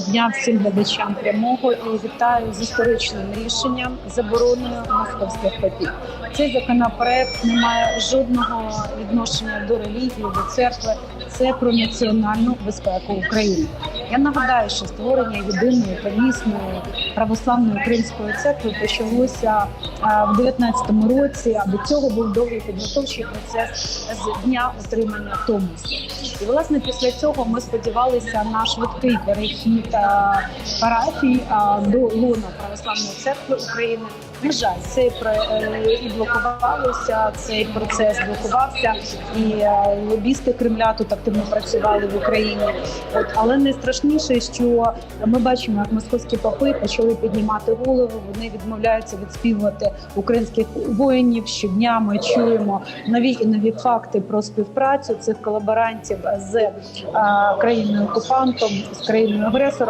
Дня всім глядачам прямого і вітаю з історичним рішенням забороною московських попів. Цей законопроект не має жодного відношення до релігії, до церкви. Це про національну безпеку України. Я нагадаю, що створення єдиної помісної православної української церкви почалося в 19-му році. А до цього був довгий підготовчий процес з дня отримання Томосу. І власне після цього ми сподівалися на швидкий перехід парафій до луна православної церкви України. На жаль, цей е, і блокувалося, цей процес блокувався, і е, лобісти Кремля тут активно працювали в Україні. От але найстрашніше, що ми бачимо, як московські попи почали піднімати голову. Вони відмовляються відспівувати українських воїнів. Щодня ми чуємо нові і нові факти про співпрацю цих колаборантів з е, країною окупантом з країною агресором.